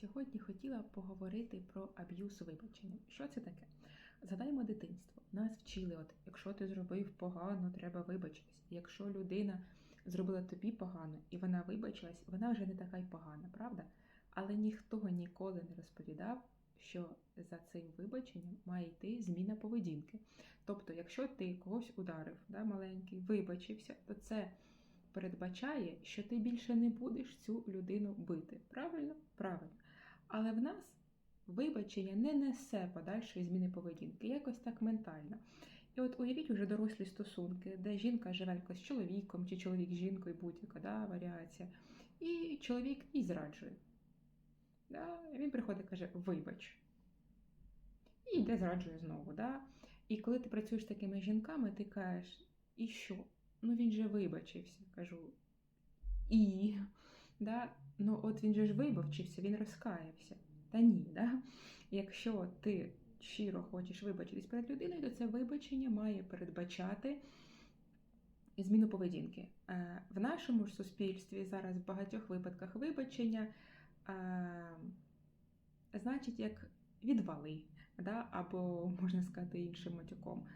Сьогодні хотіла поговорити про аб'юз вибачення. Що це таке? Згадаємо дитинство. Нас вчили, от якщо ти зробив погано, треба вибачитись. Якщо людина зробила тобі погано і вона вибачилась, вона вже не така й погана, правда? Але ніхто ніколи не розповідав, що за цим вибаченням має йти зміна поведінки. Тобто, якщо ти когось ударив, да, маленький, вибачився, то це передбачає, що ти більше не будеш цю людину бити. Правильно? Правильно. Але в нас вибачення не несе подальшої зміни поведінки, якось так ментально. І от уявіть уже дорослі стосунки, де жінка живе якось з чоловіком, чи чоловік з жінкою, будь-яка да, варіація, і чоловік і зраджує. Да? Він приходить і каже, вибач. І йде зраджує знову. Да? І коли ти працюєш з такими жінками, ти кажеш, і що? Ну він же вибачився. Кажу. І. Да? Ну от він же ж вибачився, він розкаявся. Та ні, да? якщо ти щиро хочеш вибачитись перед людиною, то це вибачення має передбачати зміну поведінки. Е, В нашому ж суспільстві зараз в багатьох випадках вибачення е, значить як відвали, да? або можна сказати іншим матюком.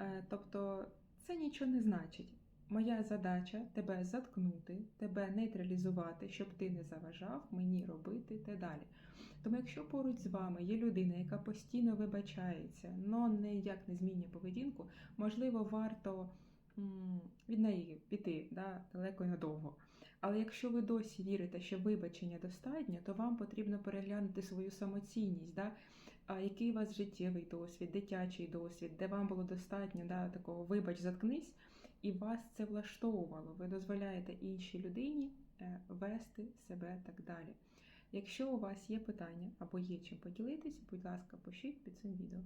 Е, Тобто це нічого не значить. Моя задача тебе заткнути, тебе нейтралізувати, щоб ти не заважав мені робити те далі. Тому, якщо поруч з вами є людина, яка постійно вибачається, але ніяк не змінює поведінку, можливо, варто від неї піти да, далеко і надовго. Але якщо ви досі вірите, що вибачення достатньо, то вам потрібно переглянути свою самоцінність, да? а який у вас життєвий досвід, дитячий досвід, де вам було достатньо да, такого вибач, заткнись, і вас це влаштовувало. Ви дозволяєте іншій людині е, вести себе так далі. Якщо у вас є питання або є чим поділитись, будь ласка, пишіть під цим відео.